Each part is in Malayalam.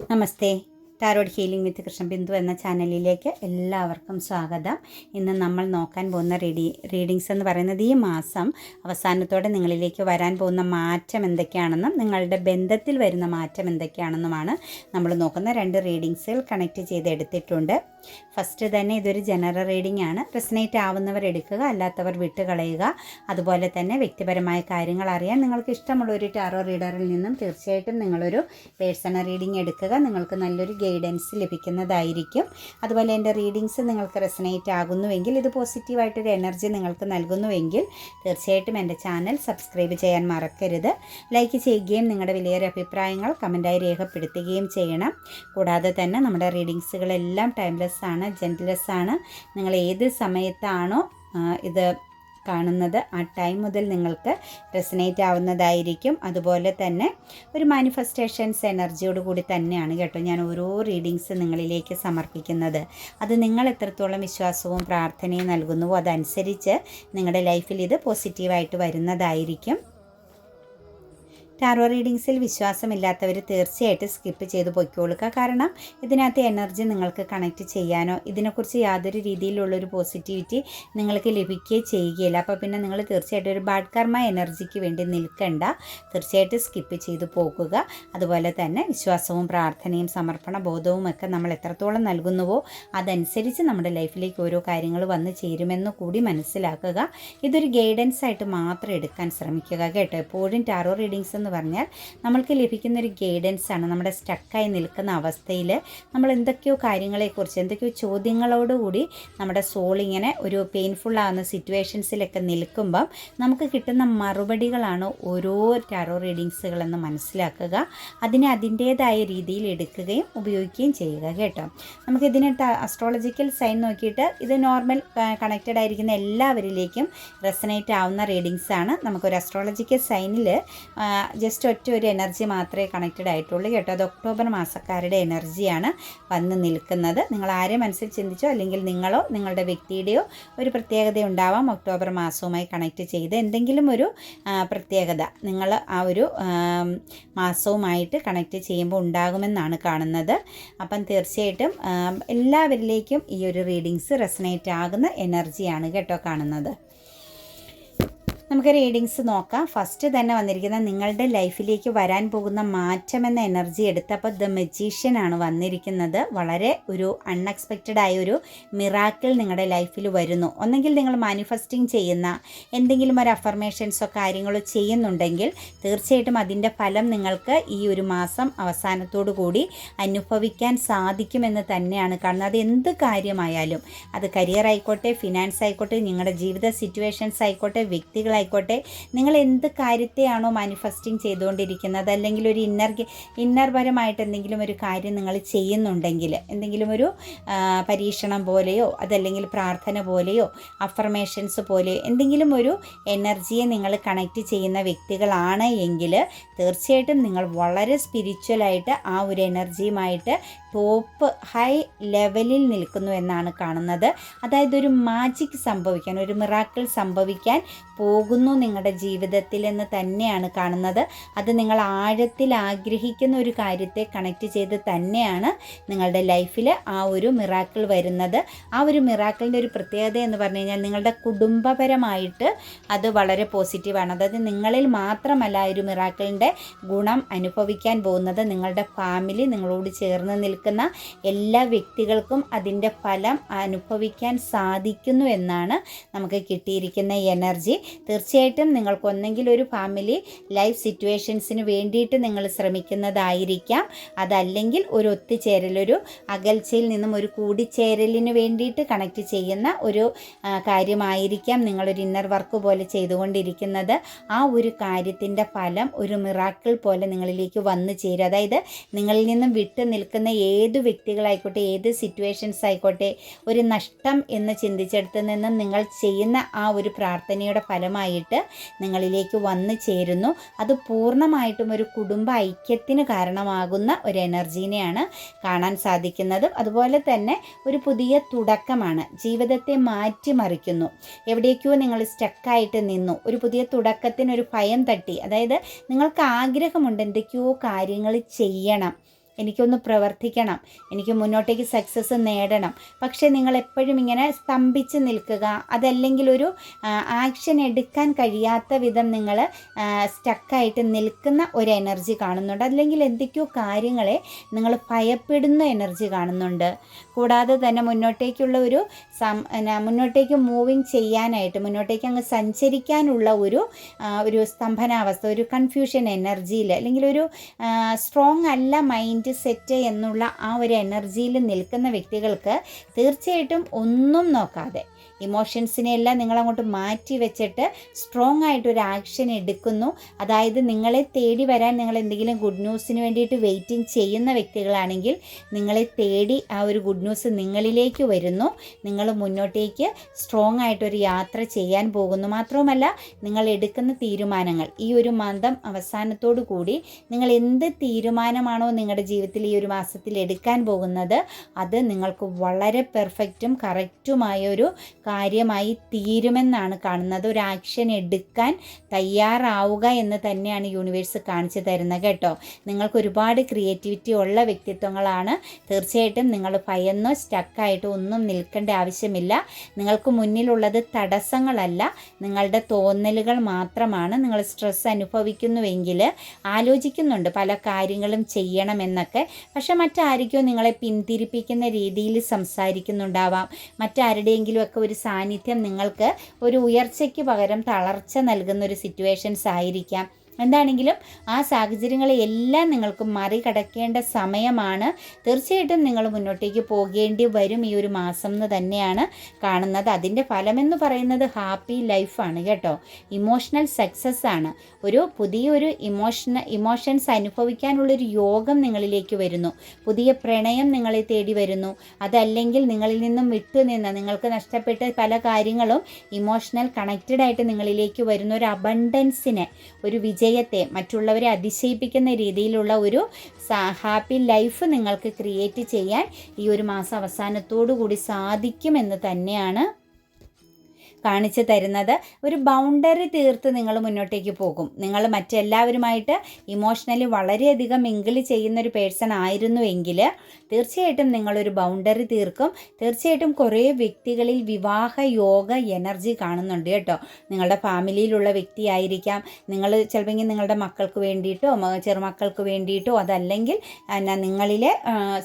నమస్తే. Tarot healing with Krishna Bindu എന്ന ചാനലിലേക്ക് എല്ലാവർക്കും സ്വാഗതം. ഇന്ന് നമ്മൾ നോക്കാൻ പോകുന്ന റീഡി റീഡിങ്സ് എന്ന് പറയുന്നത് ഈ മാസം അവസാനത്തോടെ നിങ്ങളിലേക്ക് വരാൻ പോകുന്ന മാറ്റം എന്തൊക്കെയാണെന്നും നിങ്ങളുടെ ബന്ധത്തിൽ വരുന്ന മാറ്റം എന്തൊക്കെയാണെന്നുമാണ് നമ്മൾ നോക്കുന്ന രണ്ട് റീഡിങ്സുകൾ കണക്ട് ചെയ്ത് എടുത്തിട്ടുണ്ട് ഫസ്റ്റ് തന്നെ ഇതൊരു ജനറൽ റീഡിംഗ് ആണ്. റെസനേറ്റ് ആവുന്നവർ എടുക്കുക അല്ലാത്തവർ വിട്ടുകളയുക. അതുപോലെ തന്നെ വ്യക്തിപരമായ കാര്യങ്ങൾ അറിയാൻ നിങ്ങൾക്ക് ഇഷ്ടമുള്ള ഒരു ടാറോ റീഡറിൽ നിന്നും തീർച്ചയായിട്ടും നിങ്ങളൊരു പേഴ്സണൽ റീഡിംഗ് എടുക്കുക. നിങ്ങൾക്ക് നല്ലൊരു ഗൈഡൻസ് ലഭിക്കുന്നതായിരിക്കും. അതുപോലെ എന്റെ റീഡിങ്സ് നിങ്ങൾക്ക് റെസനേറ്റ് ആകുന്നുവെങ്കിൽ ഇത് പോസിറ്റീവായിട്ടൊരു എനർജി നിങ്ങൾക്ക് നൽകുന്നുവെങ്കിൽ തീർച്ചയായിട്ടും എന്റെ ചാനൽ സബ്സ്ക്രൈബ് ചെയ്യാൻ മറക്കരുത്. ലൈക്ക് ചെയ്യുകയും നിങ്ങളുടെ വിലയേറെ അഭിപ്രായങ്ങൾ കമന്റായി രേഖപ്പെടുത്തുകയും ചെയ്യണം. കൂടാതെ തന്നെ നമ്മുടെ റീഡിങ്സുകളെല്ലാം ടൈംലെസ് ആണ് ആണ് നിങ്ങൾ ഏത് സമയത്താണോ ഇത് കാണുന്നത് ആ ടൈം മുതൽ നിങ്ങൾക്ക് റെസനേറ്റ് ആവുന്നതായിരിക്കും. അതുപോലെ തന്നെ ഒരു മാനിഫെസ്റ്റേഷൻസ് എനർജിയോട് കൂടി തന്നെയാണ് കേട്ടോ ഞാൻ ഓരോ റീഡിങ്സ് നിങ്ങളിലേക്ക് സമർപ്പിക്കുന്നത്. അത് നിങ്ങൾ എത്രത്തോളം വിശ്വാസവും പ്രാർത്ഥനയും നൽകുന്നുവോ അതനുസരിച്ച് നിങ്ങളുടെ ലൈഫിൽ ഇത് പോസിറ്റീവായിട്ട് വരുന്നതായിരിക്കും. ടാറോ റീഡിങ്സിൽ വിശ്വാസമില്ലാത്തവർ തീർച്ചയായിട്ടും സ്കിപ്പ് ചെയ്ത് പൊയ്ക്കൊള്ളുക കാരണം ഇതിനകത്ത് എനർജി നിങ്ങൾക്ക് കണക്ട് ചെയ്യാനോ ഇതിനെക്കുറിച്ച് യാതൊരു രീതിയിലുള്ളൊരു പോസിറ്റിവിറ്റി നിങ്ങൾക്ക് ലഭിക്കുകയോ ചെയ്യുകയില്ല. അപ്പോൾ പിന്നെ നിങ്ങൾ തീർച്ചയായിട്ടും ഒരു ബാഡ് കർമ്മ എനർജിക്ക് വേണ്ടി നിൽക്കണ്ട. തീർച്ചയായിട്ടും സ്കിപ്പ് ചെയ്ത് പോകുക. അതുപോലെ തന്നെ വിശ്വാസവും പ്രാർത്ഥനയും സമർപ്പണ ബോധവും ഒക്കെ നമ്മൾ എത്രത്തോളം നൽകുന്നുവോ അതനുസരിച്ച് നമ്മുടെ ലൈഫിലേക്ക് ഓരോ കാര്യങ്ങൾ വന്ന് ചേരുമെന്ന് കൂടി മനസ്സിലാക്കുക. ഇതൊരു ഗൈഡൻസ് ആയിട്ട് മാത്രം എടുക്കാൻ ശ്രമിക്കുക കേട്ടോ. എപ്പോഴും ടാറോ റീഡിങ്സ് എന്ന് പറഞ്ഞാൽ നമ്മൾക്ക് ലഭിക്കുന്ന ഒരു ഗൈഡൻസ് ആണ് നമ്മുടെ സ്റ്റക്കായി നിൽക്കുന്ന അവസ്ഥയിൽ നമ്മൾ എന്തൊക്കെയോ കാര്യങ്ങളെക്കുറിച്ച് എന്തൊക്കെയോ ചോദ്യങ്ങളോടുകൂടി നമ്മുടെ സോൾ ഇങ്ങനെ ഒരു പെയിൻഫുൾ ആവുന്ന സിറ്റുവേഷൻസിലൊക്കെ നിൽക്കുമ്പം നമുക്ക് കിട്ടുന്ന മറുപടികളാണ് ഓരോ ടാറോ റീഡിങ്സുകളെന്ന് മനസ്സിലാക്കുക അതിനെ അതിന്റേതായ രീതിയിൽ എടുക്കുകയും ഉപയോഗിക്കുകയും ചെയ്യുക കേട്ടോ. നമുക്ക് ഇതിനകത്ത് അസ്ട്രോളജിക്കൽ സൈൻ നോക്കിയിട്ട് ഇത് നോർമൽ കണക്റ്റഡ് ആയിരിക്കുന്ന എല്ലാവരിലേക്കും റെസനേറ്റ് ആവുന്ന റീഡിങ്സാണ് നമുക്കൊരു അസ്ട്രോളജിക്കൽ സൈനിൽ ജസ്റ്റ് ഒറ്റ ഒരു എനർജി മാത്രമേ കണക്റ്റഡ് ആയിട്ടുള്ളൂ കേട്ടോ. അത് ഒക്ടോബർ മാസക്കാരുടെ എനർജിയാണ് വന്ന് നിൽക്കുന്നത്. നിങ്ങൾ ആരെ മനസ്സിൽ ചിന്തിച്ചോ അല്ലെങ്കിൽ നിങ്ങളോ നിങ്ങളുടെ വ്യക്തിയുടെയോ ഒരു പ്രത്യേകത ഉണ്ടാവാം ഒക്ടോബർ മാസവുമായി കണക്റ്റ് ചെയ്ത് എന്തെങ്കിലും ഒരു പ്രത്യേകത നിങ്ങൾ ആ ഒരു മാസവുമായിട്ട് കണക്റ്റ് ചെയ്യുമ്പോൾ ഉണ്ടാകുമെന്നാണ് കാണുന്നത്. അപ്പം തീർച്ചയായിട്ടും എല്ലാവരിലേക്കും ഈ ഒരു റീഡിങ്സ് റെസനേറ്റ് ആകുന്ന എനർജിയാണ് കേട്ടോ കാണുന്നത്. നമുക്ക് റീഡിങ്സ് നോക്കാം. ഫസ്റ്റ് തന്നെ വന്നിരിക്കുന്ന നിങ്ങളുടെ ലൈഫിലേക്ക് വരാൻ പോകുന്ന മാറ്റം എന്ന എനർജി എടുത്തപ്പോൾ ദ മെജീഷ്യൻ ആണ് വന്നിരിക്കുന്നത്. വളരെ ഒരു അൺഎക്സ്പെക്റ്റഡ് ആയ ഒരു മിറാക്കിൾ നിങ്ങളുടെ ലൈഫിൽ വരുന്നു. ഒന്നെങ്കിൽ നിങ്ങൾ മാനിഫെസ്റ്റിംഗ് ചെയ്യുന്ന എന്തെങ്കിലും ഒരു അഫർമേഷൻസോ കാര്യങ്ങളോ ചെയ്യുന്നുണ്ടെങ്കിൽ തീർച്ചയായിട്ടും അതിന്റെ ഫലം നിങ്ങൾക്ക് ഈ ഒരു മാസം അവസാനത്തോടു കൂടി അനുഭവിക്കാൻ സാധിക്കുമെന്ന് തന്നെയാണ് കാണുന്നത്. അത് എന്ത് കാര്യമായാലും അത് കരിയർ ആയിക്കോട്ടെ ഫിനാൻസ് ആയിക്കോട്ടെ നിങ്ങളുടെ ജീവിത സിറ്റുവേഷൻസ് ആയിക്കോട്ടെ വ്യക്തികളായിക്കോട്ടെ നിങ്ങൾ എന്ത് കാര്യത്തെയാണോ മാനിഫെസ്റ്റിംഗ് ചെയ്തുകൊണ്ടിരിക്കുന്നത്? അല്ലെങ്കിൽ ഒരു ഇന്നർ ഇന്നർപരമായിട്ട് എന്തെങ്കിലും ഒരു കാര്യം നിങ്ങൾ ചെയ്യുന്നുണ്ടെങ്കിൽ എന്തെങ്കിലും ഒരു പരീക്ഷണം പോലെയോ അതല്ലെങ്കിൽ പ്രാർത്ഥന പോലെയോ അഫർമേഷൻസ് പോലെയോ എന്തെങ്കിലും ഒരു എനർജിയെ നിങ്ങൾ കണക്റ്റ് ചെയ്യുന്ന വ്യക്തികളാണ് എങ്കിൽ തീർച്ചയായിട്ടും നിങ്ങൾ വളരെ സ്പിരിച്വലായിട്ട് ആ ഒരു എനർജിയുമായിട്ട് ടോപ്പ് ഹൈ ലെവലിൽ നിൽക്കുന്നു എന്നാണ് കാണുന്നത്. അതായത് ഒരു മാജിക് സംഭവിക്കാൻ ഒരു മിറാക്കിൾ സംഭവിക്കാൻ പോകുന്നു നിങ്ങളുടെ ജീവിതത്തിൽ എന്ന് തന്നെയാണ് കാണുന്നത്. അത് നിങ്ങൾ ആഴത്തിൽ ആഗ്രഹിക്കുന്ന ഒരു കാര്യത്തെ കണക്റ്റ് ചെയ്ത് തന്നെയാണ് നിങ്ങളുടെ ലൈഫിൽ ആ ഒരു മിറാക്കിൾ വരുന്നത്. ആ ഒരു മിറാക്കിളിന്റെ ഒരു പ്രത്യേകത എന്ന് പറഞ്ഞു കഴിഞ്ഞാൽ നിങ്ങളുടെ കുടുംബപരമായിട്ട് അത് വളരെ പോസിറ്റീവാണ് അതായത് നിങ്ങളിൽ മാത്രമല്ല ഒരു മിറാക്കിളിന്റെ ഗുണം അനുഭവിക്കാൻ പോകുന്നത്. നിങ്ങളുടെ ഫാമിലി നിങ്ങളോട് ചേർന്ന് നിൽക്കുന്ന എല്ലാ വ്യക്തികൾക്കും അതിന്റെ ഫലം അനുഭവിക്കാൻ സാധിക്കുന്നു എന്നാണ് നമുക്ക് കിട്ടിയിരിക്കുന്ന എനർജി തീർച്ചയായിട്ടും നിങ്ങൾക്കൊന്നെങ്കിൽ ഒരു ഫാമിലി ലൈഫ് സിറ്റുവേഷൻസിന് വേണ്ടിയിട്ട് നിങ്ങൾ ശ്രമിക്കുന്നതായിരിക്കാം. അതല്ലെങ്കിൽ ഒരു ഒത്തുചേരൽ ഒരു അകൽച്ചയിൽ നിന്നും ഒരു കൂടിച്ചേരലിന് വേണ്ടിയിട്ട് കണക്ട് ചെയ്യുന്ന ഒരു കാര്യമായിരിക്കാം നിങ്ങളൊരു ഇന്നർ വർക്ക് പോലെ ചെയ്തുകൊണ്ടിരിക്കുന്നത്. ആ ഒരു കാര്യത്തിന്റെ ഫലം ഒരു മിറാക്കിൾ പോലെ നിങ്ങളിലേക്ക് വന്നു ചേരും. അതായത് നിങ്ങളിൽ നിന്നും വിട്ടു നിൽക്കുന്ന ഏത് വ്യക്തികളായിക്കോട്ടെ ഏത് സിറ്റുവേഷൻസ് ആയിക്കോട്ടെ ഒരു നഷ്ടം എന്ന് ചിന്തിച്ചെടുത്ത് നിന്നും നിങ്ങൾ ചെയ്യുന്ന ആ ഒരു പ്രാർത്ഥനയുടെ ഫലമായിട്ട് നിങ്ങളിലേക്ക് വന്നു ചേരുന്നു. അത് പൂർണമായിട്ടും ഒരു കുടുംബ ഐക്യത്തിന് കാരണമാകുന്ന ഒരു എനർജീനെയാണ് കാണാൻ സാധിക്കുന്നത്. അതുപോലെ തന്നെ ഒരു പുതിയ തുടക്കമാണ്. ജീവിതത്തെ മാറ്റിമറിക്കുന്നു. എവിടേക്കോ നിങ്ങൾ സ്റ്റക്കായിട്ട് നിന്നു. ഒരു പുതിയ തുടക്കത്തിന് ഒരു ഭയം തട്ടി. അതായത് നിങ്ങൾക്ക് ആഗ്രഹമുണ്ട് എന്തൊക്കെയോ കാര്യങ്ങൾ ചെയ്യണം. എനിക്കൊന്ന് പ്രവർത്തിക്കണം. എനിക്ക് മുന്നോട്ടേക്ക് സക്സസ് നേടണം. പക്ഷേ നിങ്ങൾ എപ്പോഴും ഇങ്ങനെ സ്തംഭിച്ച് നിൽക്കുക അതല്ലെങ്കിൽ ഒരു ആക്ഷൻ എടുക്കാൻ കഴിയാത്ത വിധം നിങ്ങൾ സ്റ്റക്കായിട്ട് നിൽക്കുന്ന ഒരു എനർജി കാണുന്നുണ്ട്. അല്ലെങ്കിൽ എന്തൊക്കെയോ കാര്യങ്ങളെ നിങ്ങൾ ഭയപ്പെടുന്ന എനർജി കാണുന്നുണ്ട്. കൂടാതെ തന്നെ മുന്നോട്ടേക്കുള്ള ഒരു മുന്നോട്ടേക്ക് മൂവിങ് ചെയ്യാനായിട്ട് മുന്നോട്ടേക്ക് അങ്ങ് സഞ്ചരിക്കാനുള്ള ഒരു ഒരു സ്തംഭനാവസ്ഥ ഒരു കൺഫ്യൂഷൻ എനർജിയിൽ അല്ലെങ്കിൽ ഒരു സ്ട്രോങ് അല്ല മൈൻഡ് സെറ്റ് എന്നുള്ള ആ ഒരു എനർജിയിൽ നിൽക്കുന്ന വ്യക്തികൾക്ക് തീർച്ചയായിട്ടും ഒന്നും നോക്കാതെ ഇമോഷൻസിനെ എല്ലാം നിങ്ങളങ്ങോട്ട് മാറ്റി വെച്ചിട്ട് സ്ട്രോങ് ആയിട്ട് ഒരു ആക്ഷൻ എടുക്കുന്നു. അതായത് നിങ്ങളെ തേടി വരാൻ നിങ്ങൾ എന്തെങ്കിലും ഗുഡ് ന്യൂസിന് വേണ്ടിയിട്ട് വെയിറ്റിംഗ് ചെയ്യുന്ന വ്യക്തികളാണെങ്കിൽ നിങ്ങളെ തേടി ആ ഒരു ഗുഡ് ന്യൂസ് നിങ്ങളിലേക്ക് വരുന്നു. നിങ്ങൾ മുന്നോട്ടേക്ക് സ്ട്രോങ് ആയിട്ടൊരു യാത്ര ചെയ്യാൻ പോകുന്നു. മാത്രവുമല്ല നിങ്ങൾ എടുക്കുന്ന തീരുമാനങ്ങൾ ഈ ഒരു മന്ദം അവസാനത്തോടു കൂടി നിങ്ങൾ എന്ത് തീരുമാനമാണോ നിങ്ങളുടെ ജീവിതത്തിൽ ഈ ഒരു മാസത്തിൽ എടുക്കാൻ പോകുന്നത് അത് നിങ്ങൾക്ക് വളരെ പെർഫെക്റ്റും കറക്റ്റുമായ ഒരു കാര്യമായി തീരുമെന്നാണ് കാണുന്നത്. ഒരു ആക്ഷൻ എടുക്കാൻ തയ്യാറാവുക എന്ന് തന്നെയാണ് യൂണിവേഴ്സ് കാണിച്ചു തരുന്നത് കേട്ടോ. നിങ്ങൾക്ക് ഒരുപാട് ക്രിയേറ്റിവിറ്റി ഉള്ള വ്യക്തിത്വങ്ങളാണ്. തീർച്ചയായിട്ടും നിങ്ങൾ ഭയന്നോ സ്റ്റക്കായിട്ടോ ഒന്നും നിൽക്കേണ്ട ആവശ്യമില്ല. നിങ്ങൾക്ക് മുന്നിലുള്ളത് തടസ്സങ്ങളല്ല. നിങ്ങളുടെ തോന്നലുകൾ മാത്രമാണ് നിങ്ങൾ സ്ട്രെസ് അനുഭവിക്കുന്നുവെങ്കിൽ ആലോചിക്കുന്നുണ്ട് പല കാര്യങ്ങളും ചെയ്യണമെന്നൊക്കെ. പക്ഷെ മറ്റാരിക്കോ നിങ്ങളെ പിന്തിരിപ്പിക്കുന്ന രീതിയിൽ സംസാരിക്കുന്നുണ്ടാവാം. മറ്റാരുടെയെങ്കിലും ഒക്കെ ഒരു സാന്നിധ്യം നിങ്ങൾക്ക് ഒരു ഉയർച്ചയ്ക്ക് പകരം തളർച്ച നൽകുന്ന ഒരു സിറ്റുവേഷൻസ് ആയിരിക്കാം. എന്താണെങ്കിലും ആ സാഹചര്യങ്ങളെല്ലാം നിങ്ങൾക്ക് മറികടക്കേണ്ട സമയമാണ്. തീർച്ചയായിട്ടും നിങ്ങൾ മുന്നോട്ടേക്ക് പോകേണ്ടി വരും ഈ ഒരു മാസം എന്ന് തന്നെയാണ് കാണുന്നത്. അതിന്റെ ഫലമെന്ന് പറയുന്നത് ഹാപ്പി ലൈഫാണ് കേട്ടോ. ഇമോഷണൽ സക്സസ് ആണ്. ഒരു പുതിയൊരു ഇമോഷണ ഇമോഷൻസ് അനുഭവിക്കാനുള്ളൊരു യോഗം നിങ്ങളിലേക്ക് വരുന്നു. പുതിയ പ്രണയം നിങ്ങളെ തേടി വരുന്നു. അതല്ലെങ്കിൽ നിങ്ങളിൽ നിന്നും വിട്ടുനിന്ന് നിങ്ങൾക്ക് നഷ്ടപ്പെട്ട പല കാര്യങ്ങളും ഇമോഷണൽ കണക്റ്റഡ് ആയിട്ട് നിങ്ങളിലേക്ക് വരുന്ന ഒരു അബണ്ടൻസിനെ ഒരു വിജയ വിജയത്തെ മറ്റുള്ളവരെ അതിശയിപ്പിക്കുന്ന രീതിയിലുള്ള ഒരു ഹാപ്പി ലൈഫ് നിങ്ങൾക്ക് ക്രിയേറ്റ് ചെയ്യാൻ ഈ ഒരു മാസം അവസാനത്തോടു കൂടി സാധിക്കുമെന്ന് തന്നെയാണ് കാണിച്ചു തരുന്നത് ഒരു ബൗണ്ടറി തീർത്ത് നിങ്ങൾ മുന്നോട്ടേക്ക് പോകും. നിങ്ങൾ മറ്റെല്ലാവരുമായിട്ട് ഇമോഷണലി വളരെയധികം മിങ്കിൾ ചെയ്യുന്നൊരു പേഴ്സൺ ആയിരുന്നുവെങ്കിൽ തീർച്ചയായിട്ടും നിങ്ങളൊരു ബൗണ്ടറി തീർക്കും. തീർച്ചയായിട്ടും കുറേ വ്യക്തികളിൽ വിവാഹ യോഗ എനർജി കാണുന്നുണ്ട് കേട്ടോ. നിങ്ങളുടെ ഫാമിലിയിലുള്ള വ്യക്തിയായിരിക്കാം. നിങ്ങൾ ചിലപ്പോൾ നിങ്ങളുടെ മക്കൾക്ക് വേണ്ടിയിട്ടോ ചെറുമക്കൾക്ക് വേണ്ടിയിട്ടോ അതല്ലെങ്കിൽ നിങ്ങളിലെ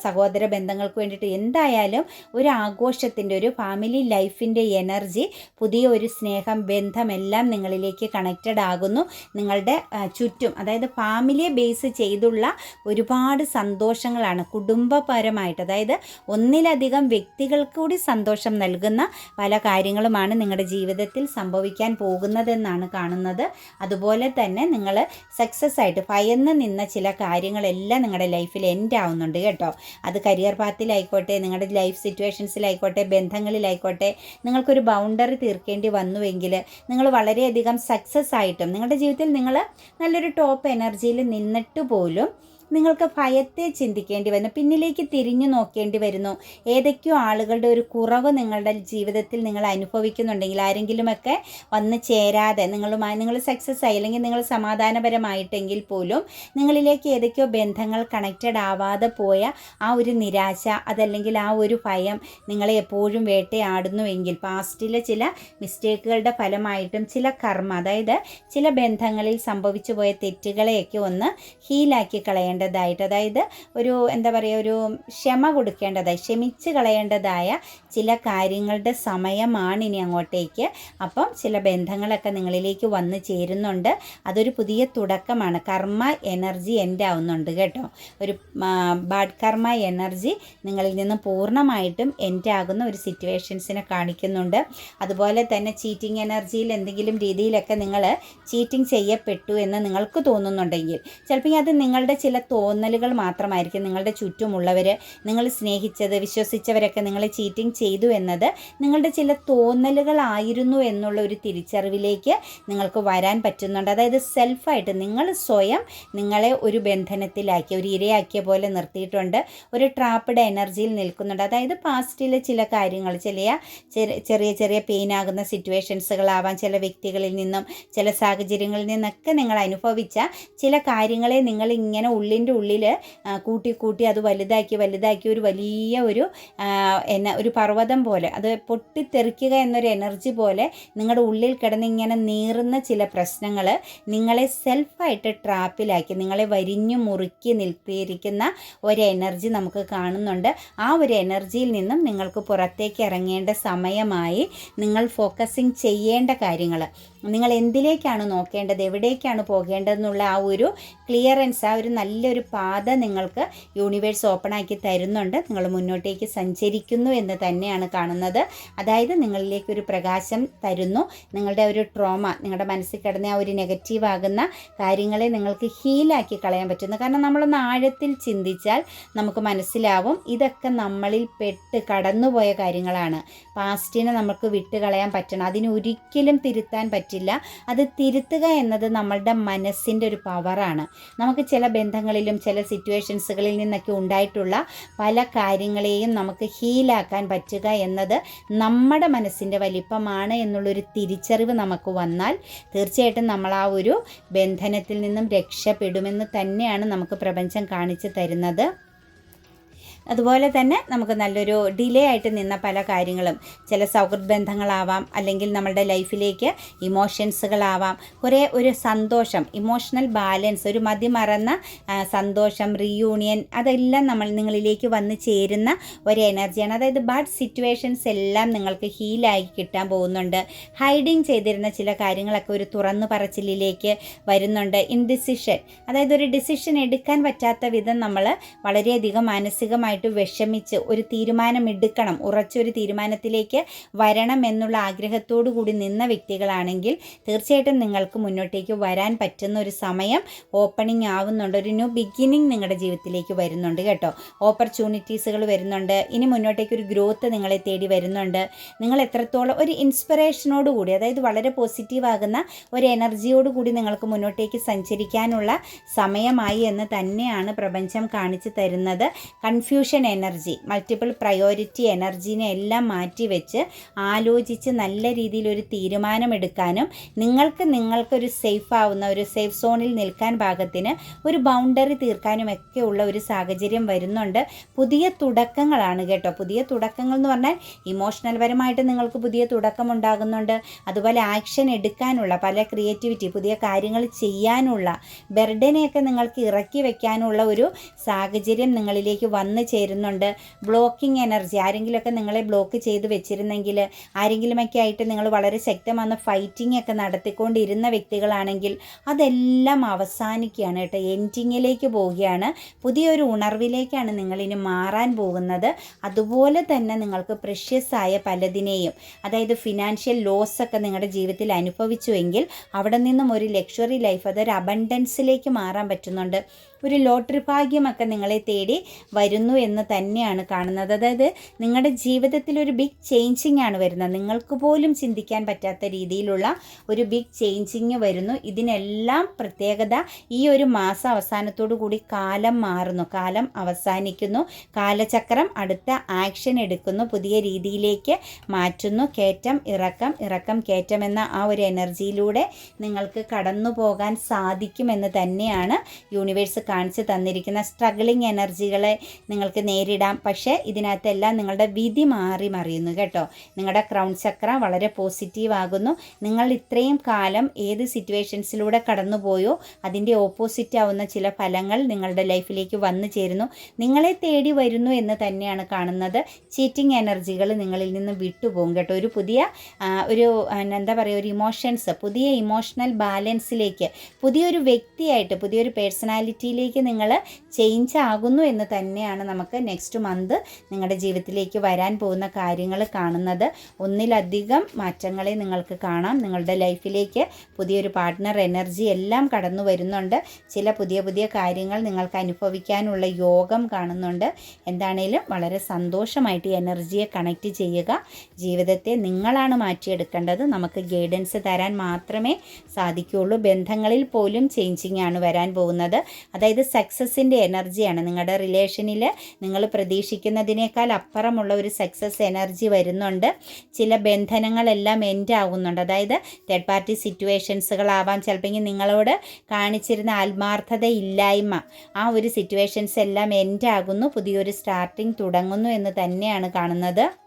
സഹോദര ബന്ധങ്ങൾക്ക് വേണ്ടിയിട്ട് എന്തായാലും ഒരു ആഘോഷത്തിന്റെ ഒരു ഫാമിലി ലൈഫിന്റെ എനർജി പുതിയ ഒരു സ്നേഹം ബന്ധമെല്ലാം നിങ്ങളിലേക്ക് കണക്റ്റഡ് ആകുന്നു. നിങ്ങളുടെ ചുറ്റും അതായത് ഫാമിലിയെ ബേസ് ചെയ്തുള്ള ഒരുപാട് സന്തോഷങ്ങളാണ് കുടുംബപരമായിട്ട്. അതായത് ഒന്നിലധികം വ്യക്തികൾക്ക് കൂടി സന്തോഷം നൽകുന്ന പല കാര്യങ്ങളുമാണ് നിങ്ങളുടെ ജീവിതത്തിൽ സംഭവിക്കാൻ പോകുന്നതെന്നാണ് കാണുന്നത്. അതുപോലെ തന്നെ നിങ്ങൾ സക്സസ് ആയിട്ട് ഭയന്ന് നിന്ന ചില കാര്യങ്ങളെല്ലാം നിങ്ങളുടെ ലൈഫിൽ എൻഡ് ആവുന്നുണ്ട് കേട്ടോ. അത് കരിയർ പാത്തിലായിക്കോട്ടെ നിങ്ങളുടെ ലൈഫ് സിറ്റുവേഷൻസിലായിക്കോട്ടെ ബന്ധങ്ങളിലായിക്കോട്ടെ നിങ്ങൾക്കൊരു ബൗണ്ടറി തീർക്കേണ്ടി വന്നുവെങ്കിൽ നിങ്ങൾ വളരെയധികം സക്സസ് ആയിട്ടും നിങ്ങളുടെ ജീവിതത്തിൽ നിങ്ങൾ നല്ലൊരു ടോപ്പ് എനർജിയിൽ നിന്നിട്ട് പോലും നിങ്ങൾക്ക് ഭയത്തെ ചിന്തിക്കേണ്ടി വരുന്നു. പിന്നിലേക്ക് തിരിഞ്ഞു നോക്കേണ്ടി വരുന്നു. ഏതൊക്കെയോ ആളുകളുടെ ഒരു കുറവ് നിങ്ങളുടെ ജീവിതത്തിൽ നിങ്ങൾ അനുഭവിക്കുന്നുണ്ടെങ്കിൽ ആരെങ്കിലുമൊക്കെ വന്ന് ചേരാതെ നിങ്ങളുമായി നിങ്ങൾ സക്സസ് ആയി അല്ലെങ്കിൽ നിങ്ങൾ സമാധാനപരമായിട്ടെങ്കിൽ പോലും നിങ്ങളിലേക്ക് ഏതൊക്കെയോ ബന്ധങ്ങൾ കണക്റ്റഡ് ആവാതെ പോയ ആ ഒരു നിരാശ അതല്ലെങ്കിൽ ആ ഒരു ഭയം നിങ്ങളെ എപ്പോഴും വേട്ടയാടുന്നുവെങ്കിൽ പാസ്റ്റിലെ ചില മിസ്റ്റേക്കുകളുടെ ഫലമായിട്ടും ചില കർമ്മ അതായത് ചില ബന്ധങ്ങളിൽ സംഭവിച്ചു പോയ തെറ്റുകളെയൊക്കെ ഒന്ന് ഹീലാക്കി കളയേണ്ട കളയേണ്ടതായിട്ട് അതായത് ഒരു എന്താ പറയുക ഒരു ക്ഷമ കൊടുക്കേണ്ടതായി ക്ഷമിച്ച് കളയേണ്ടതായ ചില കാര്യങ്ങളുടെ സമയമാണ് ഇനി അങ്ങോട്ടേക്ക്. അപ്പം ചില ബന്ധങ്ങളൊക്കെ നിങ്ങളിലേക്ക് വന്നു ചേരുന്നുണ്ട്. അതൊരു പുതിയ തുടക്കമാണ്. കർമ്മ എനർജി എന്റെ ആവുന്നുണ്ട് കേട്ടോ. ഒരു ബാഡ് കർമ്മ എനർജി നിങ്ങളിൽ നിന്ന് പൂർണമായിട്ടും എന്റെ ആകുന്ന ഒരു സിറ്റുവേഷൻസിനെ കാണിക്കുന്നുണ്ട്. അതുപോലെ തന്നെ ചീറ്റിംഗ് എനർജിയിൽ എന്തെങ്കിലും രീതിയിലൊക്കെ നിങ്ങൾ ചീറ്റിംഗ് ചെയ്യപ്പെട്ടു എന്ന് നിങ്ങൾക്ക് തോന്നുന്നുണ്ടെങ്കിൽ ചിലപ്പോൾ അത് നിങ്ങളുടെ ചില തോന്നലുകൾ മാത്രമായിരിക്കും നിങ്ങളുടെ ചുറ്റുമുള്ളവർ നിങ്ങൾ സ്നേഹിച്ചത് വിശ്വസിച്ചവരൊക്കെ നിങ്ങളെ ചീറ്റിംഗ് ചെയ്തു എന്നത് നിങ്ങളുടെ ചില തോന്നലുകളായിരുന്നു എന്നുള്ള ഒരു തിരിച്ചറിവിലേക്ക് നിങ്ങൾക്ക് വരാൻ പറ്റുന്നുണ്ട്. അതായത് സെൽഫായിട്ട് നിങ്ങൾ സ്വയം നിങ്ങളെ ഒരു ബന്ധനത്തിലാക്കി ഒരു ഇരയാക്കിയ പോലെ നിർത്തിയിട്ടുണ്ട്. ഒരു ട്രാപ്പഡ് എനർജിയിൽ നിൽക്കുന്നുണ്ട്. അതായത് പാസ്റ്റിലെ ചില കാര്യങ്ങൾ ചില ചെറിയ ചെറിയ പെയിൻ ആകുന്ന സിറ്റുവേഷൻസുകളാവാം ചില വ്യക്തികളിൽ നിന്നും ചില സാഹചര്യങ്ങളിൽ നിന്നൊക്കെ നിങ്ങൾ അനുഭവിച്ച ചില കാര്യങ്ങളെ നിങ്ങൾ ഇങ്ങനെ ഉള്ളിൽ ഉള്ളിന്റെ ഉള്ളിൽ കൂട്ടി കൂട്ടി അത് വലുതാക്കി വലുതാക്കി ഒരു വലിയ ഒരു എന്നാ ഒരു പർവതം പോലെ അത് പൊട്ടിത്തെറിക്കുക എന്നൊരു എനർജി പോലെ നിങ്ങളുടെ ഉള്ളിൽ കിടന്ന് ഇങ്ങനെ നീറുന്ന ചില പ്രശ്നങ്ങൾ നിങ്ങളെ സെൽഫായിട്ട് ട്രാപ്പിലാക്കി നിങ്ങളെ വരിഞ്ഞു മുറുക്കി നിർത്തിയിരിക്കുന്ന ഒരു എനർജി നമുക്ക് കാണുന്നുണ്ട്. ആ ഒരു എനർജിയിൽ നിന്നും നിങ്ങൾക്ക് പുറത്തേക്ക് ഇറങ്ങേണ്ട സമയമായി നിങ്ങൾ ഫോക്കസിങ് ചെയ്യേണ്ട കാര്യങ്ങൾ നിങ്ങൾ എന്തിലേക്കാണ് നോക്കേണ്ടത്? എവിടേക്കാണ് പോകേണ്ടതെന്നുള്ള ആ ഒരു ക്ലിയറൻസ് ആ ഒരു നല്ലൊരു പാത നിങ്ങൾക്ക് യൂണിവേഴ്സ് ഓപ്പൺ ആക്കി തരുന്നുണ്ട്. നിങ്ങൾ മുന്നോട്ടേക്ക് സഞ്ചരിക്കുന്നു എന്ന് തന്നെയാണ് കാണുന്നത്. അതായത് നിങ്ങളിലേക്ക് ഒരു പ്രകാശം തരുന്നു. നിങ്ങളുടെ ഒരു ട്രോമ നിങ്ങളുടെ മനസ്സിൽ കിടന്ന ആ ഒരു നെഗറ്റീവ് ആകുന്ന കാര്യങ്ങളെ നിങ്ങൾക്ക് ഹീലാക്കി കളയാൻ പറ്റുന്നു. കാരണം നമ്മളൊന്ന് ആഴത്തിൽ ചിന്തിച്ചാൽ നമുക്ക് മനസ്സിലാവും ഇതൊക്കെ നമ്മളിൽ പെട്ട് കടന്നുപോയ കാര്യങ്ങളാണ്. പാസ്റ്റിനെ നമുക്ക് വിട്ട് കളയാൻ പറ്റണം. അതിനൊരിക്കലും തിരുത്താൻ പറ്റില്ല. അത് തിരുത്തുക എന്നത് നമ്മളുടെ മനസ്സിന്റെ ഒരു പവറാണ് നമുക്ക് ചില ബന്ധങ്ങളിലും ചില സിറ്റുവേഷൻസുകളിൽ നിന്നൊക്കെ ഉണ്ടായിട്ടുള്ള പല കാര്യങ്ങളെയും നമുക്ക് ഹീലാക്കാൻ പറ്റുക എന്നത് നമ്മുടെ മനസ്സിന്റെ വലിപ്പമാണ് എന്നുള്ളൊരു തിരിച്ചറിവ് നമുക്ക് വന്നാൽ തീർച്ചയായിട്ടും നമ്മൾ ആ ഒരു ബന്ധനത്തിൽ നിന്നും രക്ഷപ്പെടുമെന്ന് തന്നെയാണ് നമുക്ക് പ്രപഞ്ചം കാണിച്ചു തരുന്നത്. അതുപോലെ തന്നെ നമുക്ക് നല്ലൊരു ഡിലേ ആയിട്ട് നിന്ന പല കാര്യങ്ങളും. ചില സൗഹൃദ ബന്ധങ്ങളാവാം അല്ലെങ്കിൽ നമ്മുടെ ലൈഫിലേക്ക് ഇമോഷൻസുകളാവാം കുറേ ഒരു സന്തോഷം ഇമോഷണൽ ബാലൻസ് ഒരു മതിമറന്ന മറന്ന സന്തോഷം റീയൂണിയൻ അതെല്ലാം നമ്മൾ നിങ്ങളിലേക്ക് വന്ന് ചേരുന്ന ഒരു എനർജിയാണ് അതായത് ബാഡ് സിറ്റുവേഷൻസ് എല്ലാം നിങ്ങൾക്ക് ഹീലായി കിട്ടാൻ പോകുന്നുണ്ട്. ഹൈഡിങ് ചെയ്തിരുന്ന ചില കാര്യങ്ങളൊക്കെ ഒരു തുറന്നു പറച്ചിലിലേക്ക് വരുന്നുണ്ട്. ഇൻഡിസിഷൻ അതായത് ഒരു ഡിസിഷൻ എടുക്കാൻ പറ്റാത്ത വിധം നമ്മൾ വളരെയധികം മാനസികമായിട്ട് വിഷമിച്ച് ഒരു തീരുമാനമെടുക്കണം ഉറച്ചൊരു തീരുമാനത്തിലേക്ക് വരണം എന്നുള്ള ആഗ്രഹത്തോടു കൂടി നിന്ന വ്യക്തികളാണെങ്കിൽ തീർച്ചയായിട്ടും നിങ്ങൾക്ക് മുന്നോട്ടേക്ക് വരാൻ പറ്റുന്ന ഒരു സമയം ഓപ്പണിംഗ് ആവുന്നുണ്ട്. ഒരു ന്യൂ ബിഗിനിങ് നിങ്ങളുടെ ജീവിതത്തിലേക്ക് വരുന്നുണ്ട് കേട്ടോ. ഓപ്പർച്യൂണിറ്റീസുകൾ വരുന്നുണ്ട്. ഇനി മുന്നോട്ടേക്ക് ഒരു ഗ്രോത്ത് നിങ്ങളെ തേടി വരുന്നുണ്ട്. നിങ്ങൾ എത്രത്തോളം ഒരു ഇൻസ്പിറേഷനോട് കൂടി അതായത് വളരെ പോസിറ്റീവ് ആകുന്ന ഒരു എനർജിയോട് കൂടി നിങ്ങൾക്ക് മുന്നോട്ടേക്ക് സഞ്ചരിക്കാനുള്ള സമയമായി എന്ന് തന്നെയാണ് പ്രപഞ്ചം കാണിച്ചു തരുന്നത്. കൺഫ്യൂഷൻ എനർജി മൾട്ടിപ്പിൾ പ്രയോറിറ്റി എനർജീനെ എല്ലാം മാറ്റിവെച്ച് ആലോചിച്ച് നല്ല രീതിയിൽ ഒരു തീരുമാനമെടുക്കാനും നിങ്ങൾക്ക് നിങ്ങൾക്കൊരു സേഫ് ആവുന്ന ഒരു സേഫ് സോണിൽ നിൽക്കാൻ ഭാഗത്തിന് ഒരു ബൗണ്ടറി തീർക്കാനും ഒക്കെ ഉള്ള ഒരു സാഹചര്യം വരുന്നുണ്ട്. പുതിയ തുടക്കങ്ങളാണ് കേട്ടോ. പുതിയ തുടക്കങ്ങൾ എന്ന് പറഞ്ഞാൽ ഇമോഷണൽ പരമായിട്ട് നിങ്ങൾക്ക് പുതിയ തുടക്കം ഉണ്ടാകുന്നുണ്ട്. അതുപോലെ ആക്ഷൻ എടുക്കാനുള്ള പല ക്രിയേറ്റിവിറ്റി പുതിയ കാര്യങ്ങൾ ചെയ്യാനുള്ള ബെർഡനെയൊക്കെ നിങ്ങൾക്ക് ഇറക്കി വയ്ക്കാനുള്ള ഒരു സാഹചര്യം നിങ്ങളിലേക്ക് വന്നു ചേരുന്നുണ്ട്. ബ്ലോക്കിംഗ് എനർജി ആരെങ്കിലുമൊക്കെ നിങ്ങളെ ബ്ലോക്ക് ചെയ്ത് വെച്ചിരുന്നെങ്കിൽ ആരെങ്കിലുമൊക്കെ ആയിട്ട് നിങ്ങൾ വളരെ ശക്തമാണ് ഫൈറ്റിംഗ് ഒക്കെ നടത്തിക്കൊണ്ടിരുന്ന വ്യക്തികളാണെങ്കിൽ അതെല്ലാം അവസാനിക്കുകയാണ് കേട്ടോ. എൻഡിങ്ങിലേക്ക് പോവുകയാണ്. പുതിയൊരു ഉണർവിലേക്കാണ് നിങ്ങളിനി മാറാൻ പോകുന്നത്. അതുപോലെ തന്നെ നിങ്ങൾക്ക് പ്രഷ്യസ് ആയ പലതിനെയും അതായത് ഫിനാൻഷ്യൽ ലോസ് ഒക്കെ നിങ്ങളുടെ ജീവിതത്തിൽ അനുഭവിച്ചുവെങ്കിൽ അവിടെ നിന്നും ഒരു ലക്ഷറി ലൈഫ് അതൊരു അബണ്ടൻസിലേക്ക് മാറാൻ പറ്റുന്നുണ്ട്. ഒരു ലോട്ടറി ഭാഗ്യമൊക്കെ നിങ്ങളെ തേടി വരുന്നു എന്ന് തന്നെയാണ് കാണുന്നത്. അതായത് നിങ്ങളുടെ ജീവിതത്തിൽ ഒരു ബിഗ് ചേഞ്ചിങ് ആണ് വരുന്നത്. നിങ്ങൾക്ക് പോലും ചിന്തിക്കാൻ പറ്റാത്ത രീതിയിലുള്ള ഒരു ബിഗ് ചേഞ്ചിങ് വരുന്നു. ഇതിനെല്ലാം പ്രത്യേകത ഈ ഒരു മാസം അവസാനത്തോടു കൂടി കാലം മാറുന്നു. കാലം അവസാനിക്കുന്നു. കാലചക്രം അടുത്ത ആക്ഷൻ എടുക്കുന്നു. പുതിയ രീതിയിലേക്ക് മാറ്റുന്നു. കയറ്റം ഇറക്കം ഇറക്കം കയറ്റം എന്ന ആ ഒരു എനർജിയിലൂടെ നിങ്ങൾക്ക് കടന്നു പോകാൻ സാധിക്കുമെന്ന് തന്നെയാണ് യൂണിവേഴ്സ് കാണിച്ചു തന്നിരിക്കുന്ന സ്ട്രഗിളിങ് എനർജികളെ നിങ്ങൾക്ക് നേരിടാം. പക്ഷേ ഇതിനകത്തെല്ലാം നിങ്ങളുടെ വിധി മാറി മറിയുന്നു കേട്ടോ. നിങ്ങളുടെ ക്രൗൺ ചക്ര വളരെ പോസിറ്റീവ് ആകുന്നു. നിങ്ങൾ ഇത്രയും കാലം ഏത് സിറ്റുവേഷൻസിലൂടെ കടന്നുപോയോ അതിന്റെ ഓപ്പോസിറ്റ് ആവുന്ന ചില ഫലങ്ങൾ നിങ്ങളുടെ ലൈഫിലേക്ക് വന്നു ചേരുന്നു. നിങ്ങളെ തേടി വരുന്നു എന്ന് തന്നെയാണ് കാണുന്നത്. ചീറ്റിംഗ് എനർജികൾ നിങ്ങളിൽ നിന്ന് വിട്ടുപോകും കേട്ടോ. ഒരു പുതിയ ഒരു എന്താ പറയുക ഒരു ഇമോഷൻസ് പുതിയ ഇമോഷണൽ ബാലൻസിലേക്ക് പുതിയൊരു വ്യക്തിയായിട്ട് പുതിയൊരു പേഴ്സണാലിറ്റിയിലേക്ക് നിങ്ങൾ ചേഞ്ച് ആകുന്നു എന്ന് തന്നെയാണ് നമുക്ക് നെക്സ്റ്റ് മന്ത് നിങ്ങളുടെ ജീവിതത്തിലേക്ക് വരാൻ പോകുന്ന കാര്യങ്ങൾ കാണുന്നത്. ഒന്നിലധികം മാറ്റങ്ങളെ നിങ്ങൾക്ക് കാണാം. നിങ്ങളുടെ ലൈഫിലേക്ക് പുതിയൊരു പാർട്ട്ണർ എനർജി എല്ലാം കടന്നു വരുന്നുണ്ട്. ചില പുതിയ പുതിയ കാര്യങ്ങൾ നിങ്ങൾക്ക് അനുഭവിക്കാനുള്ള യോഗം കാണുന്നുണ്ട്. എന്താണേലും വളരെ സന്തോഷമായിട്ട് ഈ എനർജിയെ കണക്റ്റ് ചെയ്യുക. ജീവിതത്തെ നിങ്ങളാണ് മാറ്റിയെടുക്കേണ്ടത്. നമുക്ക് ഗൈഡൻസ് തരാൻ മാത്രമേ സാധിക്കുകയുള്ളൂ ബന്ധങ്ങളിൽ പോലും ചേഞ്ചിങ് ആണ് വരാൻ പോകുന്നത്. അത് അതായത് സക്സസിന്റെ എനർജിയാണ് നിങ്ങളുടെ റിലേഷനിൽ നിങ്ങൾ പ്രതീക്ഷിക്കുന്നതിനേക്കാൾ അപ്പുറമുള്ള ഒരു സക്സസ് എനർജി വരുന്നുണ്ട്. ചില ബന്ധനങ്ങളെല്ലാം എൻഡ് ആകുന്നുണ്ട് അതായത് തേർഡ് പാർട്ടി സിറ്റുവേഷൻസുകളാവാം ചിലപ്പോൾ നിങ്ങളോട് കാണിച്ചിരുന്ന ആത്മാർത്ഥത ഇല്ലായ്മ ആ ഒരു സിറ്റുവേഷൻസ് എല്ലാം എൻഡ് ആകുന്നു. പുതിയൊരു സ്റ്റാർട്ടിങ് തുടങ്ങുന്നു എന്ന് തന്നെയാണ് കാണുന്നത്.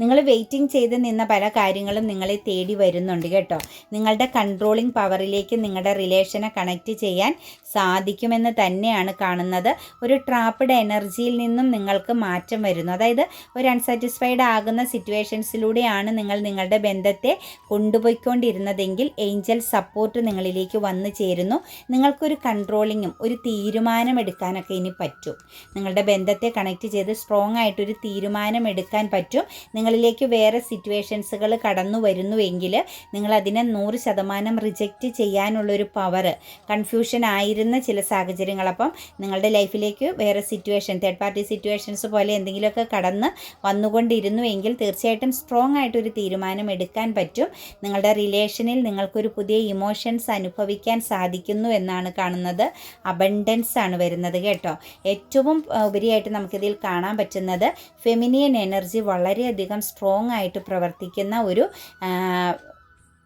നിങ്ങൾ വെയിറ്റിംഗ് ചെയ്ത് നിന്ന പല കാര്യങ്ങളും നിങ്ങളെ തേടി വരുന്നുണ്ട് കേട്ടോ. നിങ്ങളുടെ കൺട്രോളിംഗ് പവറിലേക്ക് നിങ്ങളുടെ റിലേഷനെ കണക്റ്റ് ചെയ്യാൻ സാധിക്കുമെന്ന് തന്നെയാണ് കാണുന്നത്. ഒരു ട്രാപ്പഡ് എനർജിയിൽ നിന്നും നിങ്ങൾക്ക് മാറ്റം വരുന്നു. അതായത് ഒരു അൺസാറ്റിസ്ഫൈഡ് ആകുന്ന സിറ്റുവേഷൻസിലൂടെയാണ് നിങ്ങൾ നിങ്ങളുടെ ബന്ധത്തെ കൊണ്ടുപോയിക്കൊണ്ടിരുന്നതെങ്കിൽ ഏഞ്ചൽ സപ്പോർട്ട് നിങ്ങളിലേക്ക് വന്നു ചേരുന്നു. നിങ്ങൾക്കൊരു കൺട്രോളിങ്ങും ഒരു തീരുമാനം എടുക്കാനൊക്കെ ഇനി പറ്റും. നിങ്ങളുടെ ബന്ധത്തെ കണക്റ്റ് ചെയ്ത് സ്ട്രോങ് ആയിട്ടൊരു തീരുമാനം എടുക്കാൻ പറ്റും. നിങ്ങളിലേക്ക് വേറെ സിറ്റുവേഷൻസുകൾ കടന്നു വരുന്നുവെങ്കിൽ നിങ്ങൾ അതിനെ നൂറ് ശതമാനം റിജക്റ്റ് ചെയ്യാനുള്ളൊരു പവർ കൺഫ്യൂഷൻ ആയിരുന്ന ചില സാഹചര്യങ്ങൾ. അപ്പം നിങ്ങളുടെ ലൈഫിലേക്ക് വേറെ സിറ്റുവേഷൻ തേർഡ് പാർട്ടി സിറ്റുവേഷൻസ് പോലെ എന്തെങ്കിലുമൊക്കെ കടന്ന് വന്നുകൊണ്ടിരുന്നു എങ്കിൽ തീർച്ചയായിട്ടും സ്ട്രോങ് ആയിട്ടൊരു തീരുമാനം എടുക്കാൻ പറ്റും. നിങ്ങളുടെ റിലേഷനിൽ നിങ്ങൾക്കൊരു പുതിയ ഇമോഷൻസ് അനുഭവിക്കാൻ സാധിക്കുന്നു എന്നാണ് കാണുന്നത്. അബണ്ടൻസ് ആണ് വരുന്നത് കേട്ടോ. ഏറ്റവും ഉപരിയായിട്ട് നമുക്കിതിൽ കാണാൻ പറ്റുന്നത് ഫെമിനിയൻ എനർജി വളരെയധികം സ്ട്രോങ് ആയിട്ട് പ്രവർത്തിക്കുന്ന ഒരു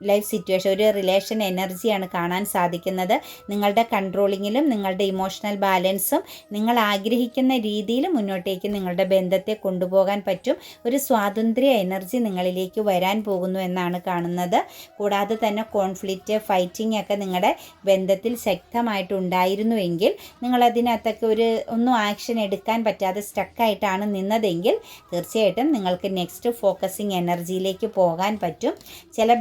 ലൈഫ് സിറ്റുവേഷൻ ഒരു റിലേഷൻ എനർജിയാണ് കാണാൻ സാധിക്കുന്നത്. നിങ്ങളുടെ കൺട്രോളിങ്ങിലും നിങ്ങളുടെ ഇമോഷണൽ ബാലൻസും നിങ്ങൾ ആഗ്രഹിക്കുന്ന രീതിയിൽ മുന്നോട്ടേക്ക് നിങ്ങളുടെ ബന്ധത്തെ കൊണ്ടുപോകാൻ പറ്റും. ഒരു സ്വാതന്ത്ര്യ എനർജി നിങ്ങളിലേക്ക് വരാൻ പോകുന്നു എന്നാണ് കാണുന്നത്. കൂടാതെ തന്നെ കോൺഫ്ലിക്റ്റ് ഫൈറ്റിംഗ് ഒക്കെ നിങ്ങളുടെ ബന്ധത്തിൽ ശക്തമായിട്ടുണ്ടായിരുന്നുവെങ്കിൽ നിങ്ങളതിനകത്തൊക്കെ ഒരു ഒന്നും ആക്ഷൻ എടുക്കാൻ പറ്റാതെ സ്റ്റക്കായിട്ടാണ് നിന്നതെങ്കിൽ തീർച്ചയായിട്ടും നിങ്ങൾക്ക് നെക്സ്റ്റ് ഫോക്കസിങ് എനർജിയിലേക്ക് പോകാൻ പറ്റും. ചില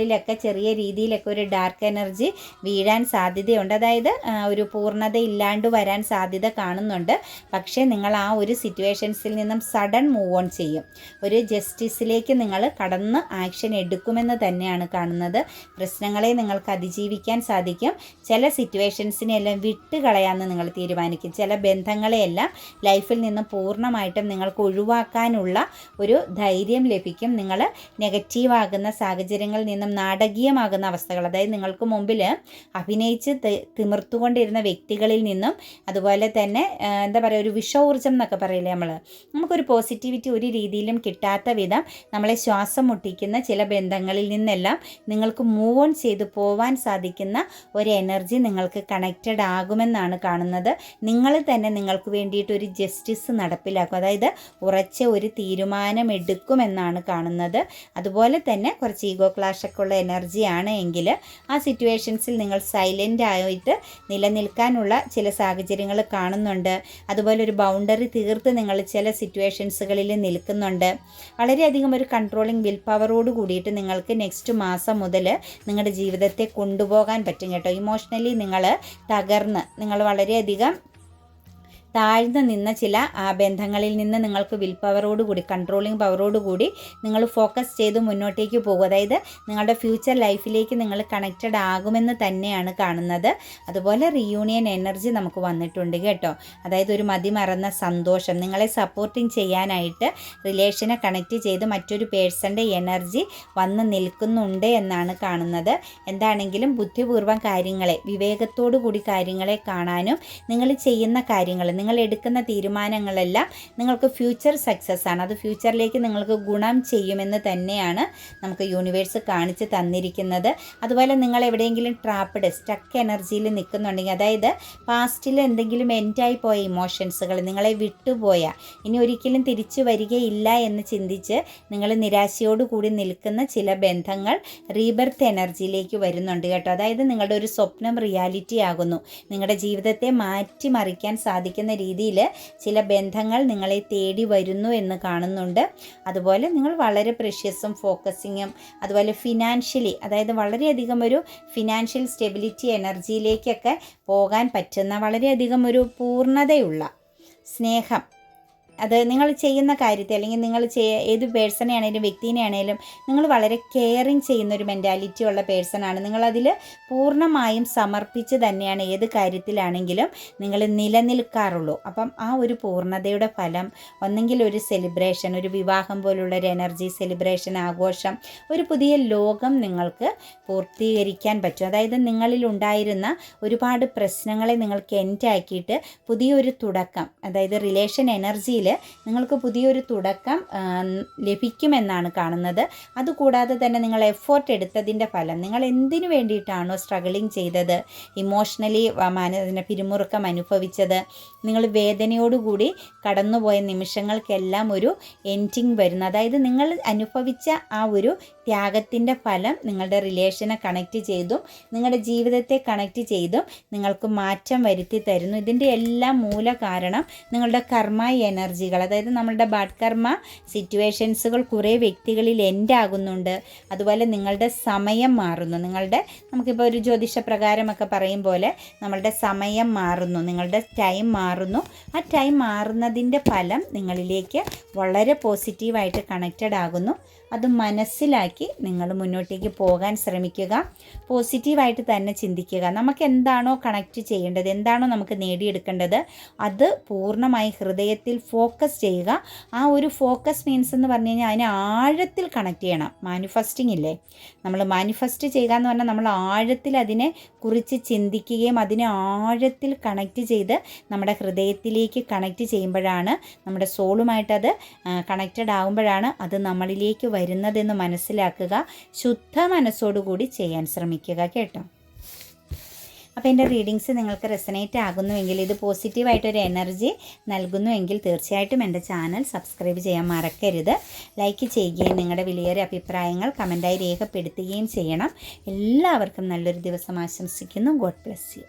ബന്ധങ്ങളിലൊക്കെ ചെറിയ രീതിയിലൊക്കെ ഒരു ഡാർക്ക് എനർജി വീഴാൻ സാധ്യതയുണ്ട്. അതായത് ഒരു പൂർണത ഇല്ലാണ്ട് വരാൻ സാധ്യത കാണുന്നുണ്ട്. പക്ഷേ നിങ്ങൾ ആ ഒരു സിറ്റുവേഷൻസിൽ നിന്നും സഡൻ മൂവ് ഓൺ ചെയ്യും. ഒരു ജസ്റ്റിസിലേക്ക് നിങ്ങൾ കടന്ന് ആക്ഷൻ എടുക്കുമെന്ന് തന്നെയാണ് കാണുന്നത്. പ്രശ്നങ്ങളെ നിങ്ങൾക്ക് അതിജീവിക്കാൻ സാധിക്കും. ചില സിറ്റുവേഷൻസിനെയെല്ലാം വിട്ടുകളയാമെന്ന് നിങ്ങൾ തീരുമാനിക്കും. ചില ബന്ധങ്ങളെയെല്ലാം ലൈഫിൽ നിന്ന് പൂർണമായിട്ടും നിങ്ങൾക്ക് ഒഴിവാക്കാനുള്ള ഒരു ധൈര്യം ലഭിക്കും. നിങ്ങൾ നെഗറ്റീവ് ആകുന്ന സാഹചര്യങ്ങളിൽ നിന്നും നാടകീയമാകുന്ന അവസ്ഥകൾ. അതായത് നിങ്ങൾക്ക് മുമ്പിൽ അഭിനയിച്ച് തിമിർത്തുകൊണ്ടിരുന്ന വ്യക്തികളിൽ നിന്നും അതുപോലെ തന്നെ എന്താ പറയുക ഒരു വിഷോർജം എന്നൊക്കെ പറയില്ലേ നമ്മൾ നമുക്കൊരു പോസിറ്റിവിറ്റി ഒരു രീതിയിലും കിട്ടാത്ത വിധം നമ്മളെ ശ്വാസം മുട്ടിക്കുന്ന ചില ബന്ധങ്ങളിൽ നിന്നെല്ലാം നിങ്ങൾക്ക് മൂവ് ഓൺ ചെയ്തു പോവാൻ സാധിക്കുന്ന ഒരു എനർജി നിങ്ങൾക്ക് കണക്റ്റഡ് ആകുമെന്നാണ് കാണുന്നത്. നിങ്ങൾ തന്നെ നിങ്ങൾക്ക് വേണ്ടിയിട്ട് ഒരു ജസ്റ്റിസ് നടപ്പിലാക്കും. അതായത് ഉറച്ച ഒരു തീരുമാനം എടുക്കുമെന്നാണ് കാണുന്നത്. അതുപോലെ തന്നെ കുറച്ച് ഈഗോ ക്ലാഷൊക്കെ ഉള്ള എനർജിയാണ് എങ്കിൽ ആ സിറ്റുവേഷൻസിൽ നിങ്ങൾ സൈലന്റ് ആയിട്ട് നിലനിൽക്കാനുള്ള ചില സാഹചര്യങ്ങൾ കാണുന്നുണ്ട്. അതുപോലെ ഒരു ബൗണ്ടറി തീർത്ത് നിങ്ങൾ ചില സിറ്റുവേഷൻസുകളിൽ നിൽക്കുന്നുണ്ട്. വളരെയധികം ഒരു കൺട്രോളിങ് വിൽ പവറോട് കൂടിയിട്ട് നിങ്ങൾക്ക് നെക്സ്റ്റ് മാസം മുതൽ നിങ്ങളുടെ ജീവിതത്തെ കൊണ്ടുപോകാൻ പറ്റും കേട്ടോ. ഇമോഷണലി നിങ്ങൾ തകർന്ന് നിങ്ങൾ വളരെയധികം താഴ്ന്നു നിന്ന ചില ബന്ധങ്ങളിൽ നിന്ന് നിങ്ങൾക്ക് വിൽ പവറോടുകൂടി കൺട്രോളിങ് പവറോടുകൂടി നിങ്ങൾ ഫോക്കസ് ചെയ്ത് മുന്നോട്ടേക്ക് പോകും അതായത് നിങ്ങളുടെ ഫ്യൂച്ചർ ലൈഫിലേക്ക് നിങ്ങൾ കണക്റ്റഡ് ആകുമെന്ന് തന്നെയാണ് കാണുന്നത്. അതുപോലെ റീയൂണിയൻ എനർജി നമുക്ക് വന്നിട്ടുണ്ട് കേട്ടോ. അതായത് ഒരു മതിമറന്ന സന്തോഷം. നിങ്ങളെ സപ്പോർട്ടിങ് ചെയ്യാനായിട്ട് റിലേഷനെ കണക്റ്റ് ചെയ്ത് മറ്റൊരു പേഴ്സന്റെ എനർജി വന്ന് നിൽക്കുന്നുണ്ട് എന്നാണ് കാണുന്നത്. എന്താണെങ്കിലും ബുദ്ധിപൂർവം കാര്യങ്ങളെ വിവേകത്തോടു കൂടി കാര്യങ്ങളെ കാണാനും നിങ്ങൾ ചെയ്യുന്ന കാര്യങ്ങൾ നിങ്ങൾ എടുക്കുന്ന തീരുമാനങ്ങളെല്ലാം നിങ്ങൾക്ക് ഫ്യൂച്ചർ സക്സസ് ആണ്. അത് ഫ്യൂച്ചറിലേക്ക് നിങ്ങൾക്ക് ഗുണം ചെയ്യുമെന്ന് തന്നെയാണ് നമുക്ക് യൂണിവേഴ്സ് കാണിച്ച് തന്നിരിക്കുന്നത്. അതുപോലെ നിങ്ങൾ എവിടെയെങ്കിലും ട്രാപ്പഡ് സ്റ്റക്ക് എനർജിയിൽ നിൽക്കുന്നുണ്ടെങ്കിൽ അതായത് പാസ്റ്റിൽ എന്തെങ്കിലും എൻഡായി പോയ ഇമോഷൻസുകൾ നിങ്ങളെ വിട്ടുപോയ ഇനി ഒരിക്കലും തിരിച്ചു വരികയില്ല എന്ന് ചിന്തിച്ച് നിങ്ങൾ നിരാശയോട് കൂടി നിൽക്കുന്ന ചില ബന്ധങ്ങൾ റീബർത്ത് എനർജിയിലേക്ക് വരുന്നുണ്ട് കേട്ടോ. അതായത് നിങ്ങളുടെ ഒരു സ്വപ്നം റിയാലിറ്റി ആകുന്നു. നിങ്ങളുടെ ജീവിതത്തെ മാറ്റിമറിക്കാൻ സാധിക്കുന്ന രീതിയിൽ ചില ബന്ധങ്ങൾ നിങ്ങളെ തേടി വരുന്നു എന്ന് കാണുന്നുണ്ട്. അതുപോലെ നിങ്ങൾ വളരെ പ്രഷ്യസും ഫോക്കസിങ്ങും അതുപോലെ ഫിനാൻഷ്യലി അതായത് വളരെയധികം ഒരു ഫിനാൻഷ്യൽ സ്റ്റെബിലിറ്റി എനർജിയിലേക്കൊക്കെ പോകാൻ പറ്റുന്ന വളരെയധികം ഒരു പൂർണതയുള്ള സ്നേഹം അത് നിങ്ങൾ ചെയ്യുന്ന കാര്യത്തെ അല്ലെങ്കിൽ നിങ്ങൾ ചെയ്യ ഏത് പേഴ്സണെ ആണെങ്കിലും വ്യക്തിനെ ആണെങ്കിലും നിങ്ങൾ വളരെ കെയറിങ് ചെയ്യുന്ന ഒരു മെന്റാലിറ്റി ഉള്ള പേഴ്സണാണ് നിങ്ങളതിൽ പൂർണമായും സമർപ്പിച്ച് തന്നെയാണ് ഏത് കാര്യത്തിലാണെങ്കിലും നിങ്ങൾ നിലനിൽക്കാറുള്ളൂ. അപ്പം ആ ഒരു പൂർണതയുടെ ഫലം ഒന്നെങ്കിൽ ഒരു സെലിബ്രേഷൻ ഒരു വിവാഹം പോലുള്ള ഒരു എനർജി സെലിബ്രേഷൻ ആഘോഷം ഒരു പുതിയ ലോകം നിങ്ങൾക്ക് പൂർത്തീകരിക്കാൻ പറ്റും. അതായത് നിങ്ങളിൽ ഉണ്ടായിരുന്ന ഒരുപാട് പ്രശ്നങ്ങളെ നിങ്ങൾക്ക് എൻഡാക്കിയിട്ട് പുതിയൊരു തുടക്കം അതായത് റിലേഷൻ എനർജിയിൽ നിങ്ങൾക്ക് പുതിയൊരു തുടക്കം ലഭിക്കുമെന്നാണ് കാണുന്നത്. അതുകൂടാതെ തന്നെ നിങ്ങൾ എഫേർട്ട് എടുത്തതിന്റെ ഫലം നിങ്ങൾ എന്തിനു വേണ്ടിയിട്ടാണോ സ്ട്രഗിളിങ് ചെയ്തത്? ഇമോഷണലി മാനസിക പിരിമുറുക്കം അനുഭവിച്ചത്. നിങ്ങൾ വേദനയോടുകൂടി കടന്നുപോയ നിമിഷങ്ങൾക്കെല്ലാം ഒരു എൻഡിങ് വരുന്നു. അതായത് നിങ്ങൾ അനുഭവിച്ച ആ ഒരു ത്യാഗത്തിന്റെ ഫലം നിങ്ങളുടെ റിലേഷനെ കണക്റ്റ് ചെയ്തും നിങ്ങളുടെ ജീവിതത്തെ കണക്റ്റ് ചെയ്തും നിങ്ങൾക്ക് മാറ്റം വരുത്തി തരുന്നു. ഇതിന്റെ എല്ലാ മൂല കാരണം നിങ്ങളുടെ കർമ്മ എനർജികൾ. അതായത് നമ്മളുടെ ബാഡ് കർമ്മ സിറ്റുവേഷൻസുകൾ കുറേ വ്യക്തികളിൽ എൻഡ് ആകുന്നുണ്ട്. അതുപോലെ നിങ്ങളുടെ സമയം മാറുന്നു. നിങ്ങളുടെ നമുക്കിപ്പോൾ ഒരു ജ്യോതിഷ പ്രകാരമൊക്കെ പറയും പോലെ നമ്മളുടെ സമയം മാറുന്നു. നിങ്ങളുടെ ടൈം മാറുന്നു. ആ ടൈം മാറുന്നതിന്റെ ഫലം നിങ്ങളിലേക്ക് വളരെ പോസിറ്റീവായിട്ട് കണക്റ്റഡ് ആകുന്നു. അത് മനസ്സിലാക്കി നിങ്ങൾ മുന്നോട്ടേക്ക് പോകാൻ ശ്രമിക്കുക. പോസിറ്റീവായിട്ട് തന്നെ ചിന്തിക്കുക. നമുക്ക് എന്താണോ കണക്റ്റ് ചെയ്യേണ്ടത് എന്താണോ നമുക്ക് നേടിയെടുക്കേണ്ടത് അത് പൂർണമായി ഹൃദയത്തിൽ ഫോക്കസ് ചെയ്യുക. ആ ഒരു ഫോക്കസ് മീൻസ് എന്ന് പറഞ്ഞു കഴിഞ്ഞാൽ അതിനെ ആഴത്തിൽ കണക്ട് ചെയ്യണം. മാനിഫെസ്റ്റിംഗ് ഇല്ലേ? നമ്മൾ മാനിഫെസ്റ്റ് ചെയ്യുക എന്ന് പറഞ്ഞാൽ നമ്മൾ ആഴത്തിൽ അതിനെ കുറിച്ച് ചിന്തിക്കുകയും അതിനെ ആഴത്തിൽ കണക്റ്റ് ചെയ്ത് നമ്മുടെ ഹൃദയത്തിലേക്ക് കണക്റ്റ് ചെയ്യുമ്പോഴാണ് നമ്മുടെ സോളുമായിട്ട് അത് കണക്റ്റഡ് ആകുമ്പോഴാണ് അത് നമ്മളിലേക്ക് വരുന്നതെന്ന് മനസ്സിലാക്കുക ശുദ്ധ മനസ്സോടുകൂടി ചെയ്യാൻ ശ്രമിക്കുക കേട്ടോ. അപ്പോൾ എന്റെ റീഡിങ്സ് നിങ്ങൾക്ക് റെസനേറ്റ് ആകുന്നുവെങ്കിൽ ഇത് പോസിറ്റീവായിട്ടൊരു എനർജി നൽകുന്നുവെങ്കിൽ തീർച്ചയായിട്ടും എന്റെ ചാനൽ സബ്സ്ക്രൈബ് ചെയ്യാൻ മറക്കരുത്. ലൈക്ക് ചെയ്യുകയും നിങ്ങളുടെ വിലയേറിയ അഭിപ്രായങ്ങൾ കമന്റായി രേഖപ്പെടുത്തുകയും ചെയ്യണം. എല്ലാവർക്കും നല്ലൊരു ദിവസം ആശംസിക്കുന്നു. God bless you.